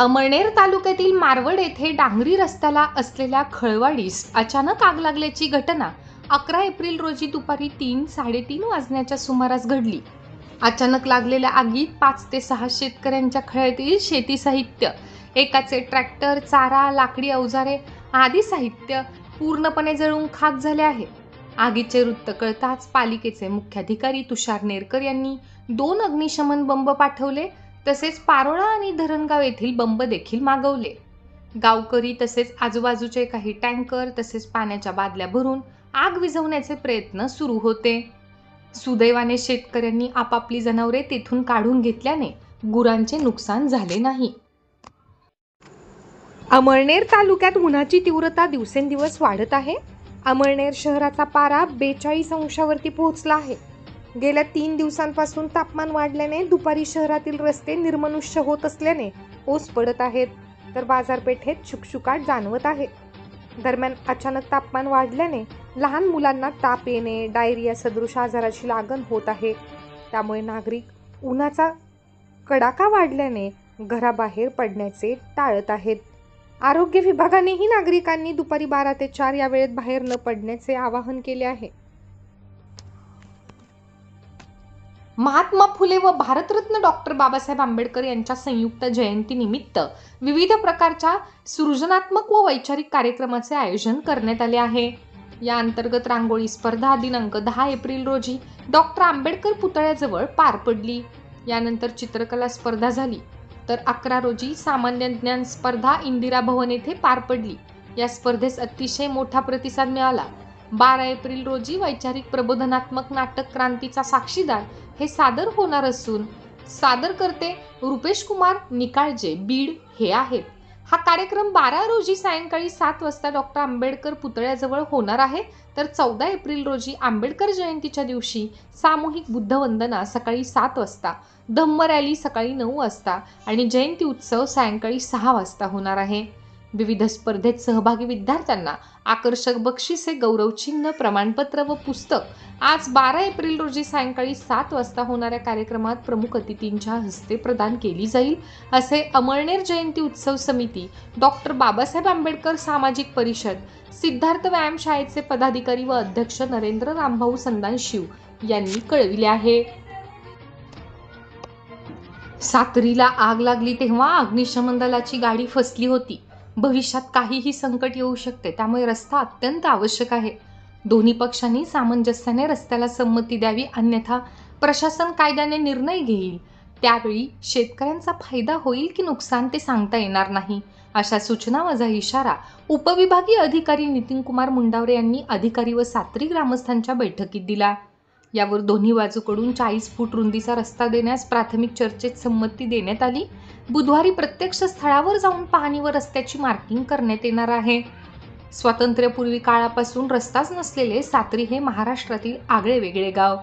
अमळनेर तालुक्यातील मारवड येथे डांगरी रस्त्याला असलेल्या खळवाडीस अचानक आग लागल्याची घटना अकरा एप्रिल रोजी दुपारी तीन साडेतीन वाजण्याच्या सुमारास घडली. अचानक लागलेल्या आगीत पाच ते सहा शेतकऱ्यांच्या खळ्यातील शेती साहित्य एकाचे ट्रॅक्टर चारा लाकडी अवजारे आदी साहित्य पूर्णपणे जळून खाक झाले आहे. आगीचे वृत्त कळताच पालिकेचे मुख्याधिकारी तुषार नेरकर यांनी दोन अग्निशमन बंब पाठवले तसेच पारोळा आणि धरणगाव येथील बंब देखील मागवले. गावकरी तसेच आजूबाजूचे काही टँकर तसेच पाण्याच्या बादल्या भरून आग विझवण्याचे प्रयत्न सुरू होते. सुदैवाने शेतकऱ्यांनी आपापली जनावरे तेथून काढून घेतल्याने गुरांचे नुकसान झाले नाही. अमळनेर तालुक्यात उन्हाची तीव्रता दिवसेंदिवस वाढत आहे. अमळनेर शहराचा पारा बेचाळीस अंशावरती पोहोचला आहे. गेल्या तीन दिवसांपासून तापमान वाढल्याने दुपारी शहरातील रस्ते निर्मनुष्य होत असल्याने ओस पडत आहेत. तर बाजारपेठेत शुकशुकाट जाणवत आहे दरम्यान अचानक तापमान वाढल्याने लहान मुलांना ताप येणे डायरिया सदृश आजाराची लागण होत आहे. त्यामुळे नागरिक उन्हाचा कडाका वाढल्याने घराबाहेर पडण्याचे टाळत आहेत. आरोग्य विभागानेही नागरिकांनी दुपारी बारा ते चार या वेळेत बाहेर न पडण्याचे आवाहन केले आहे. महात्मा फुले व भारतरत्न डॉक्टर बाबासाहेब आंबेडकर यांच्या संयुक्त जयंतीनिमित्त विविध प्रकारच्या सृजनात्मक व वैचारिक कार्यक्रमाचे आयोजन करण्यात आले आहे. या अंतर्गत रांगोळी स्पर्धा दिनांक दहा एप्रिल रोजी डॉक्टर आंबेडकर पुतळ्याजवळ पार पडली. यानंतर चित्रकला स्पर्धा झाली. तर अकरा रोजी सामान्य ज्ञान स्पर्धा इंदिरा भवन येथे पार पडली. या स्पर्धेस अतिशय मोठा प्रतिसाद मिळाला. बारा एप्रिल रोजी वैचारिक प्रबोधनात्मक नाटक क्रांतीचा साक्षीदार हे सादर होणार असून सादर करते रुपेश कुमार निकाळजे बीड हे आहेत. हा कार्यक्रम बारा रोजी सायंकाळी सात वाजता डॉक्टर आंबेडकर पुतळ्याजवळ होणार आहे. तर चौदा एप्रिल रोजी आंबेडकर जयंतीच्या दिवशी सामूहिक बुद्धवंदना सकाळी सात वाजता धम्म रॅली सकाळी नऊ वाजता आणि जयंती उत्सव सायंकाळी सहा वाजता होणार आहे. विविध स्पर्धेत सहभागी विद्यार्थ्यांना आकर्षक बक्षिसे गौरवचिन्ह प्रमाणपत्र व पुस्तक. आज बारा एप्रिल रोजी सायंकाळी सात वाजता होणाऱ्या कार्यक्रमात प्रमुख अतिथींच्या हस्ते प्रदान केली जाईल असे अमळनेर जयंती उत्सव समिती डॉक्टर बाबासाहेब आंबेडकर सामाजिक परिषद सिद्धार्थ व्यायामशाळेचे पदाधिकारी व अध्यक्ष नरेंद्र रामभाऊ संदान शिव यांनी कळविले आहे. सातरीला आग लागली तेव्हा अग्निशमन दलाची गाडी फसली होती. भविष्यात काहीही संकट येऊ शकते. त्यामुळे रस्ता अत्यंत आवश्यक आहे. दोन्ही पक्षांनी सामंजस्याने रस्त्याला संमती द्यावी अन्यथा प्रशासन कायद्याने निर्णय घेईल. त्यावेळी शेतकऱ्यांचा फायदा होईल की नुकसान ते सांगता येणार नाही अशा सूचना माझा इशारा उपविभागीय अधिकारी नितीन कुमार मुंडावरे यांनी अधिकारी व सात्री ग्रामस्थांच्या बैठकीत दिला. यावर दोन्ही बाजूकडून चाळीस फूट रुंदीचा रस्ता देण्यास प्राथमिक चर्चेत संमती देण्यात आली. बुधवारी प्रत्यक्ष स्थळावर जाऊन पाहणी व रस्त्याची मार्किंग करण्यात येणार आहे. स्वातंत्र्यपूर्वी काळापासून रस्ताच नसलेले सात्री हे महाराष्ट्रातील आगळे वेगळे गाव.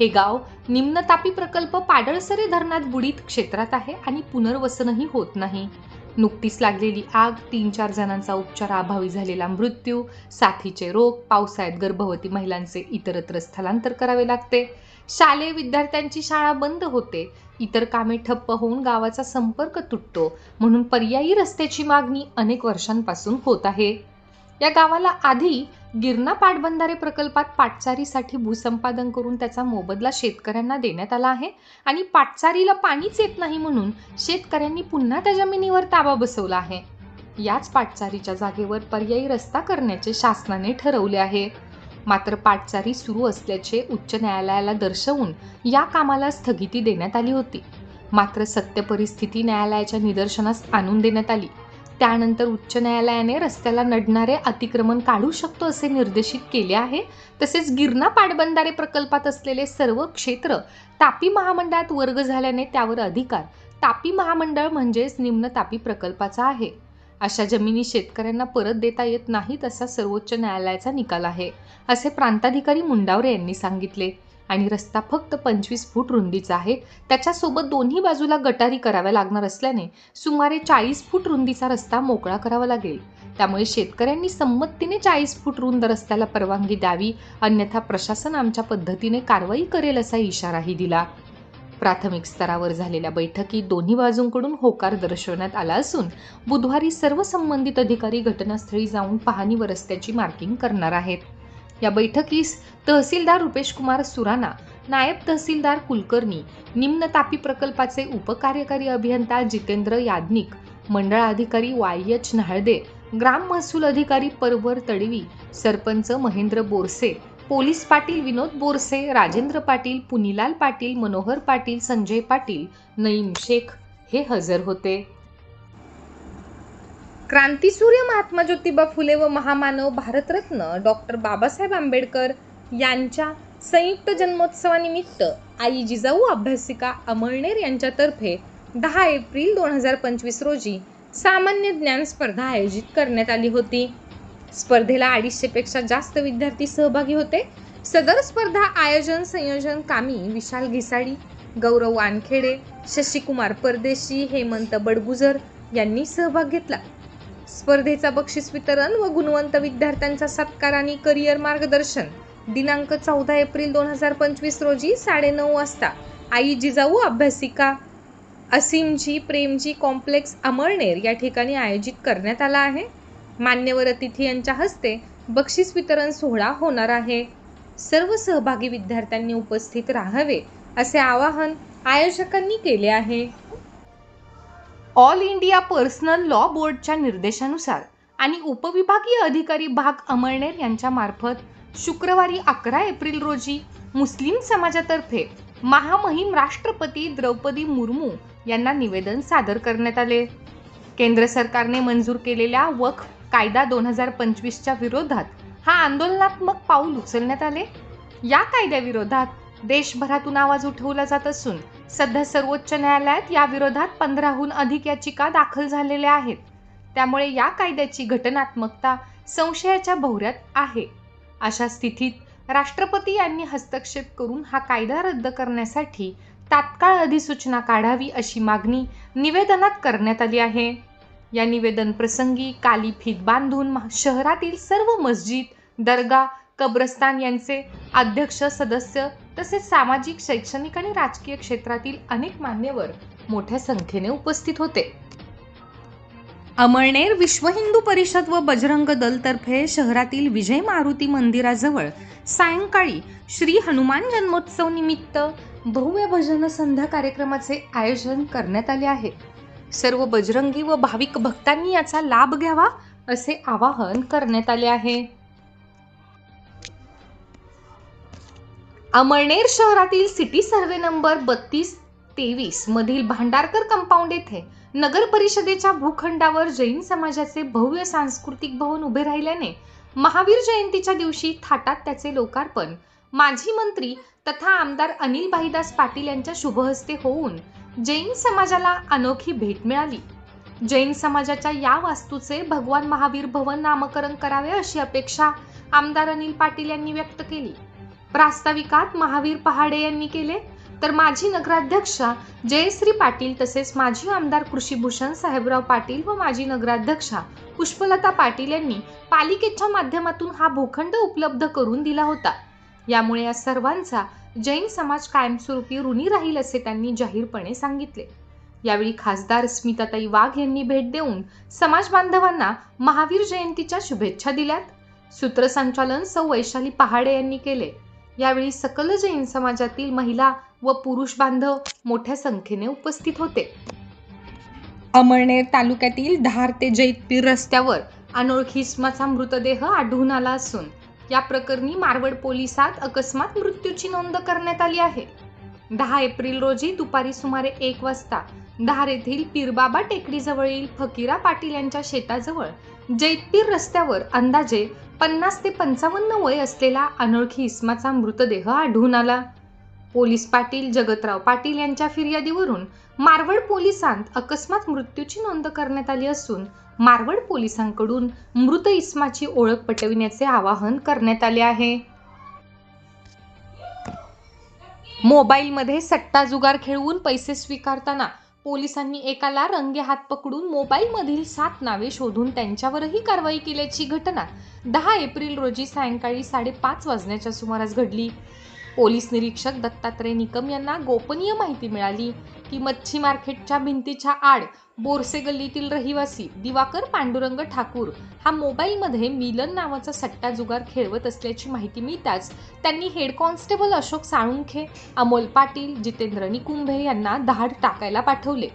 हे गाव निम्नतापी प्रकल्प पाडळसरे धरणात बुडीत क्षेत्रात आहे आणि पुनर्वसनही होत नाही. नुकतीच लागलेली आग तीन चार जणांचा उपचाराअभावी झालेला मृत्यू साथीचे रोग पावसाळ्यात गर्भवती महिलांचे इतरत्र स्थलांतर करावे लागते. शालेय विद्यार्थ्यांची शाळा बंद होते. इतर कामे ठप्प होऊन गावाचा संपर्क तुटतो म्हणून पर्यायी रस्त्याची मागणी अनेक वर्षांपासून होत आहे. या गावाला आधी गिरणा पाटबंधारे प्रकल्पात पाटचारीसाठी भूसंपादन करून त्याचा मोबदला शेतकऱ्यांना देण्यात आला आहे आणि पाटचारीला पाणीच येत नाही म्हणून शेतकऱ्यांनी पुन्हा त्या जमिनीवर ताबा बसवला आहे. याच पाटचारीच्या जागेवर पर्यायी रस्ता करण्याचे शासनाने ठरवले आहे. मात्र पाटचारी सुरू असल्याचे उच्च न्यायालयाला दर्शवून या कामाला स्थगिती देण्यात आली होती. मात्र सत्य परिस्थिती न्यायालयाच्या निदर्शनास आणून देण्यात आली. त्यानंतर उच्च न्यायालयाने रस्त्याला नडणारे अतिक्रमण काढू शकतो असे निर्देशित केले आहे. तसेच गिरणा पाटबंधारे प्रकल्पात असलेले सर्व क्षेत्र तापी महामंडळात वर्ग झाल्याने त्यावर अधिकार. तापी महामंडळ म्हणजेच निम्न तापी प्रकल्पाचा आहे. अशा जमिनी शेतकऱ्यांना परत देता येत नाहीत असा सर्वोच्च न्यायालयाचा निकाल आहे असे प्रांताधिकारी मुंडावरे यांनी सांगितले. आणि रस्ता फक्त पंचवीस फूट रुंदीचा आहे. त्याच्यासोबत दोन्ही बाजूला गटारी कराव्या लागणार असल्याने सुमारे चाळीस फूट रुंदीचा रस्ता मोकळा करावा लागेल. त्यामुळे शेतकऱ्यांनी संमतीने चाळीस फूट रुंद रस्त्याला परवानगी द्यावी अन्यथा प्रशासन आमच्या पद्धतीने कारवाई करेल असा इशाराही दिला. प्राथमिक स्तरावर झालेल्या बैठकीत दोन्ही बाजूंकडून होकार दर्शवण्यात आला असून बुधवारी सर्व संबंधित अधिकारी घटनास्थळी जाऊन पाहणी व रस्त्याची मार्किंग करणार आहेत. या बैठकीस तहसीलदार रुपेश कुमार सुराना नायब तहसीलदार कुलकर्णी निम्न तापी प्रकल्पाचे उपकार्यकारी अभियंता जितेंद्र याज्ञिक मंडळ अधिकारी वाय एच न्हाळदे ग्राम महसूल अधिकारी परवर तडवी सरपंच महेंद्र बोरसे पोलीस पाटील विनोद बोरसे राजेंद्र पाटील पुनीलाल पाटील मनोहर पाटील संजय पाटील नईम शेख हे हजर होते. क्रांतीसूर्य महात्मा ज्योतिबा फुले व महामानव भारतरत्न डॉक्टर बाबासाहेब आंबेडकर यांच्या संयुक्त जन्मोत्सवानिमित्त आई जिजाऊ अभ्यासिका अमळनेर यांच्यातर्फे दहा एप्रिल दोन हजार पंचवीस रोजी सामान्य ज्ञान स्पर्धा आयोजित करण्यात आली होती. स्पर्धेला अडीचशेपेक्षा जास्त विद्यार्थी सहभागी होते. सदर स्पर्धा आयोजन संयोजन कामी विशाल घिसाडी गौरव वानखेडे शशिकुमार परदेशी हेमंत बडगुजर यांनी सहभाग घेतला. स्पर्धेचा बक्षीस वितरण व गुणवंत विद्यार्थ्यांचा सत्कार आणि करिअर मार्गदर्शन दिनांक चौदा एप्रिल दोन हजार पंचवीस रोजी साडेनऊ वाजता. आई जिजाऊ अभ्यासिका असीमजी प्रेमजी कॉम्प्लेक्स अमळनेर या ठिकाणी आयोजित करण्यात आला आहे. मान्यवर अतिथी यांच्या हस्ते बक्षीस वितरण सोहळा होणार आहे. सर्व सहभागी विद्यार्थ्यांनी उपस्थित राहावे असे आवाहन आयोजकांनी केले आहे. ऑल इंडिया पर्सनल लॉ बोर्डच्या निर्देशानुसार आणि उपविभागीय अधिकारी भाग अमळनेर यांच्या मार्फत शुक्रवारी अकरा एप्रिल रोजी मुस्लिम समाजातर्फे महामहिम राष्ट्रपती द्रौपदी मुर्मू यांना निवेदन सादर करण्यात आले. केंद्र सरकारने मंजूर केलेल्या वक्फ कायदा दोन हजार पंचवीसच्या विरोधात हा आंदोलनात्मक पाऊल उचलण्यात आले? या कायद्याविरोधात देशभरातून आवाज उठवला जात असून सध्या सर्वोच्च न्यायालयात या विरोधात पंधराहून अधिक याचिका दाखल झालेल्या आहेत. त्यामुळे या कायद्याची घटनात्मकता संशयाच्या भोवऱ्यात आहे. अशा स्थितीत राष्ट्रपती यांनी हस्तक्षेप करून हा कायदा रद्द करण्यासाठी तात्काळ अधिसूचना काढावी अशी मागणी निवेदनात करण्यात आली आहे. या निवेदन प्रसंगी काली फीत बांधून शहरातील सर्व मस्जिद दर्गा कब्रस्तान यांचे अध्यक्ष सदस्य तसेच सामाजिक शैक्षणिक आणि राजकीय क्षेत्रातील अनेक मान्यवर मोठ्या संख्येने उपस्थित होते. अमळनेर विश्व हिंदू परिषद व बजरंग दल तर्फे शहरातील विजय मारुती मंदिराजवळ सायंकाळी श्री हनुमान जन्मोत्सव निमित्त भव्य भजन संध्या कार्यक्रमाचे आयोजन करण्यात आले आहे. सर्व बजरंगी व भाविक भक्तांनी याचा लाभ घ्यावा असे आवाहन करण्यात आले आहे. अमळनेर शहरातील सिटी सर्वे नंबर बत्तीस तेवीस मधील भांडारकर कंपाऊंड येथे नगर परिषदेच्या भूखंडावर जैन समाजाचे भव्य सांस्कृतिक भवन उभे राहिल्याने महावीर जयंतीच्या दिवशी थाटात त्याचे लोकार्पण. माजी मंत्री तथा आमदार अनिल भाईदास पाटील यांच्या शुभहस्ते होऊन जैन समाजाला अनोखी भेट मिळाली. जैन समाजाच्या या वास्तूचे भगवान महावीर भवन नामकरण करावे अशी अपेक्षा आमदार अनिल पाटील यांनी व्यक्त केली. प्रास्ताविकात महावीर पहाडे यांनी केले तर माजी नगराध्यक्षा जयश्री पाटील तसेच माजी आमदार कृषीभूषण साहेबराव पाटील व माजी नगराध्यक्षा पुष्पलता पाटील यांनी पालिकेच्या माध्यमातून हा भूखंड उपलब्ध करून दिला होता. यामुळे या सर्वांचा जैन समाज कायमस्वरूपी ऋणी राहील असे त्यांनी जाहीरपणे सांगितले. यावेळी खासदार स्मिताताई वाघ यांनी भेट देऊन समाज बांधवांना महावीर जयंतीच्या शुभेच्छा दिल्यात. सूत्रसंचालन सौ वैशाली पहाडे यांनी केले. यावेळी सकल जैन समाजातील महिला व पुरुष बांधव मोठ्या संख्येने उपस्थित होते. अमळनेर तालुक्यातील धार ते जैतपीर रस्त्यावर अनोळखी मृतदेह आढळून आला असून या प्रकरणी मारवड पोलिसात अकस्मात मृत्यूची नोंद करण्यात आली आहे. दहा एप्रिल रोजी दुपारी सुमारे एक वाजता धार येथील पीरबाबा टेकडीजवळील फकीरा पाटील यांच्या शेताजवळ जैतपीर रस्त्यावर अंदाजे पन्नास ते पंचावन्न वय असलेला अनोळखी इस्माचा मृतदेह आढळून आला. पोलीस पाटील जगतराव पाटील यांच्या फिर्यादीवरून मारवड पोलिसांत अकस्मात मृत्यूची नोंद करण्यात आली असून मारवड पोलिसांकडून मृत इस्माची ओळख पटविण्याचे आवाहन करण्यात आले आहे. मोबाईलमध्ये सट्टा जुगार खेळवून पैसे स्वीकारताना पोलिसांनी एकाला रंगे हात पकडून मोबाईलमधील सात नावे शोधून त्यांच्यावरही कारवाई केल्याची घटना दहा एप्रिल रोजी सायंकाळी साडेपाच वाजण्याच्या सुमारास घडली. पोलीस निरीक्षक दत्तात्रय निकम यांना गोपनीय माहिती मिळाली की मच्छी मार्केटच्या भिंतीच्या आड बोरसे गल्लीतील रहिवासी दिवाकर पांडुरंग ठाकूर हा मोबाईलमध्ये मिलन नावाचा सट्टा जुगार खेळवत असल्याची माहिती मिळताच त्यांनी हेड कॉन्स्टेबल अशोक साळुंखे अमोल पाटील जितेंद्र निकुंभे यांना धाड टाकायला पाठवले.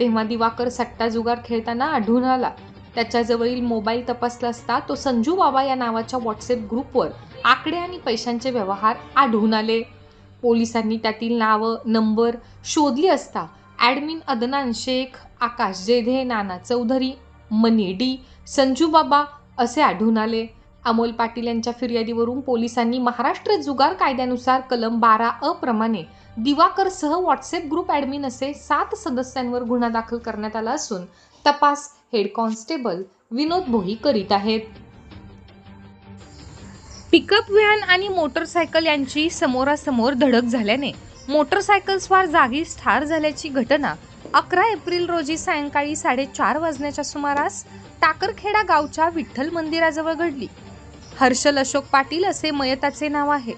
तेव्हा दिवाकर सट्टा जुगार खेळताना आढळून आला. त्याच्याजवळील मोबाईल तपासला असता तो संजू बाबा या नावाच्या व्हॉट्सअप ग्रुपवर आकडे आणि पैशांचे व्यवहार आढळून आले. पोलिसांनी त्यातील नावं नंबर शोधली असता ॲडमिन अदनान शेख आकाश जेधे नाना चौधरी मनी डी संजू बाबा असे आढळून आले. अमोल पाटील यांच्या फिर्यादीवरून पोलिसांनी महाराष्ट्र जुगार कायद्यानुसार कलम बारा अ प्रमाणे दिवाकरसह व्हॉट्सअप ग्रुप ॲडमिन असे सात सदस्यांवर गुन्हा दाखल करण्यात आला असून तपास हेड कॉन्स्टेबल विनोद भोई करीत आहेत. पिकअप व्हॅन आणि मोटरसायकल यांची समोरासमोर धडक झाल्याने मोटरसायकल स्वार जागीच ठार झाल्याची घटना अकरा एप्रिल रोजी सायंकाळी साडेचार वाजण्याच्या सुमारास टाकरखेडा गावच्या विठ्ठल मंदिराजवळ घडली. हर्षल अशोक पाटील असे मयताचे नाव आहे.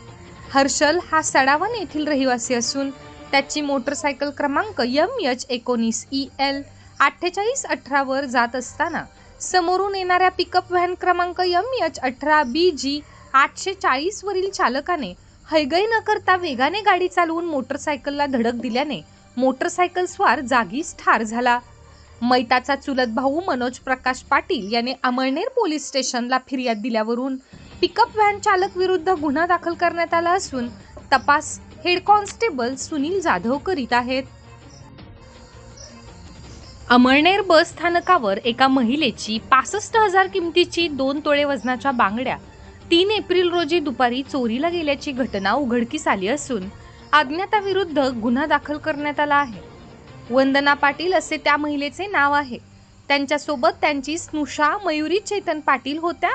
हर्षल हा सडावन येथील रहिवासी असून त्याची मोटरसायकल क्रमांक यम एच एकोणीस ई एल अठ्ठेचाळीस अठरावर जात असताना समोरून येणाऱ्या पिकअप व्हॅन क्रमांक यम एच अठरा बी जी आठशे चाळीसवरील चालकाने हयगय न करता वेगाने गाडी चालवून मोटरसायकलला धडक दिल्याने मोटरसायकल स्वार जागीच ठार झाला. मैताचा चुलत भाऊ मनोज प्रकाश पाटील याने अमळनेर पोलीस स्टेशनला फिर्याद दिल्यावरून पिकअप व्हॅन चालक विरुद्ध गुन्हा दाखल करण्यात आला असून तपास हेड कॉन्स्टेबल सुनील जाधव करीत आहेत. अमळनेर बस स्थानकावर एका महिलेची पासष्ट हजार किमतीची दोन तोळे वजनाच्या बांगड्या तीन एप्रिल रोजी दुपारी चोरीला गेल्याची घटना उघडकीस आली असून अज्ञाताविरुद्ध गुन्हा दाखल करण्यात आला आहे. वंदना पाटील असे त्या महिलेचे नाव आहे. त्यांच्यासोबत त्यांची स्नुषा मयुरी चेतन पाटील होत्या.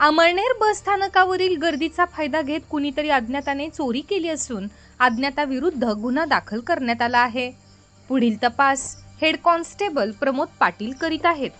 अमळनेर बस स्थानकावरील गर्दीचा फायदा घेत कुणीतरी अज्ञाताने चोरी केली असून अज्ञाताविरुद्ध गुन्हा दाखल करण्यात आला आहे. पुढील तपास हेड कॉन्स्टेबल प्रमोद पाटील करीत आहेत.